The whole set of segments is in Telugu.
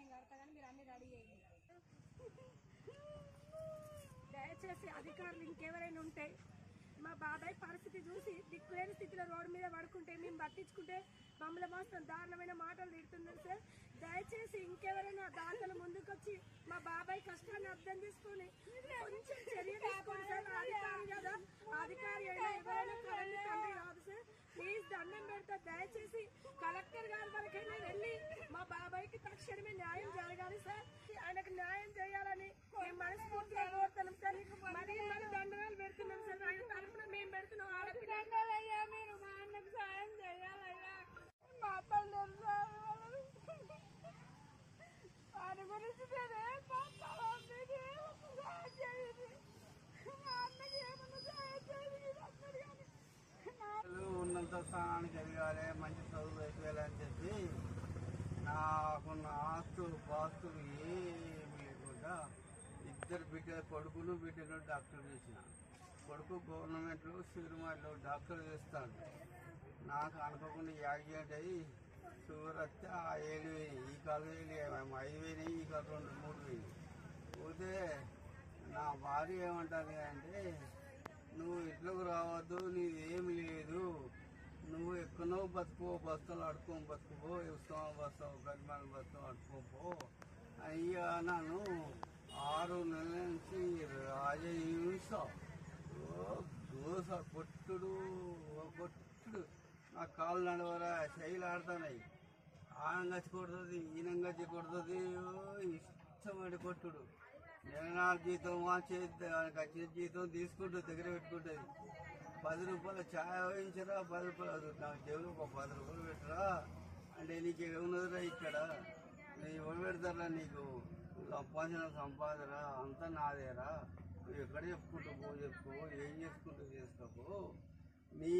అన్ని రెడీ చేయండి. దయచేసి అధికారులు ఇంకెవరైనా ఉంటే మా బాబాయ్ పరిస్థితి చూసి దిక్కులేని స్థితిలో రోడ్డు మీద పడుకుంటే మేము పట్టించుకుంటే మమ్మల్ని మాత్రం దారుణమైన మాటలు తిడుతున్నారు సార్. దయచేసి ఇంకెవరైనా దాతలు ముందుకొచ్చి మా బాబాయ్ కష్టాన్ని అర్థం చేసుకొని కొంచెం చర్య తీసుకోండి సార్. కదా ఉన్నంత స్థానానికి ఎదగాలి మంచి చదువు ఎదగాలని చెప్పి నాకున్న ఆస్తులు పాస్తులు ఏమి లేకుండా ఇద్దరు బిడ్డ కొడుకులు బిడ్డలు డాక్టర్ చేసిన. కొడుకు గవర్నమెంట్లో సిరిమాలో డాక్టర్ చేస్తాడు. నాకు అనుకోకుండా యాక్సిడెంట్ అయ్యి షుగర్ వస్తే ఆ ఏడు వేయి ఈ కాలు వేలు ఐదు వేలు ఈ కాలు రెండు మూడు వేలు. పోతే నా భార్య ఏమంటారు అంటే నువ్వు ఇంట్లోకి రావద్దు నీది ఏమి లేదు బతుకో బస్తులు అడుకోం బతుకుపో ఇస్తాం బస్తాం గరిమాల బస్తం అడుకోపో అయ్యా నన్ను ఆరు నెలల నుంచి రాజహింస ఓ దోస కొట్టుడు కొట్టుడు. నా కాళ్ళు నడవరా శైలు ఆడుతున్నాయి ఆనంగచ్చి కొడుతుంది ఈనంగచ్చి కొడుతుంది ఓ ఇష్టపడి కొట్టుడు. నెల జీతం చేతి ఆయనకు వచ్చిన జీతం తీసుకుంటూ దగ్గర పెట్టుకుంటుంది. పది రూపాయల ఛాయ్ వేయించరా పది రూపాయలు నాకు జేబులో ఒక పది రూపాయలు పెట్టరా? అంటే నీకు ఏమున్నదిరా ఇక్కడ? నేను ఎవరు పెడతారా నీకు? నువ్వు సంపాదించిన సంపాదన అంతా నాదేరా? నువ్వు ఎక్కడ చెప్పుకుంటూ పో చెప్పుకో ఏం చేసుకుంటూ చేసుకోపో నీ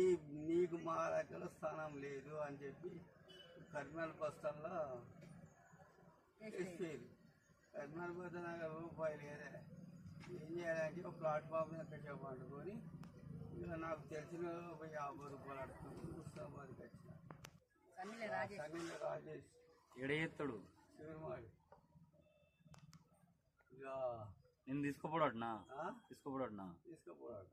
నీకు మా దగ్గర స్థానం లేదు అని చెప్పి కర్మాల బస్తాల్లో వేసిపోయింది బస్తా నాకు రూపాయలు లేదే. ఏం చేయాలంటే ఒక ప్లాట్ఫామ్ మీద చెప్పి వండుకొని ఇక నాకు తెలిసిన ఒక యాభై రూపాయలు అడుగుతుంది ఉస్తాబాద్కి వచ్చిన. సన్నీల రాజేష్. ఎడ చేస్తాడు? శివమాడి ఇక నేను తీసుకోపోడటనా ఆ? తీసుకోపోడటనా తీసుకుపోవట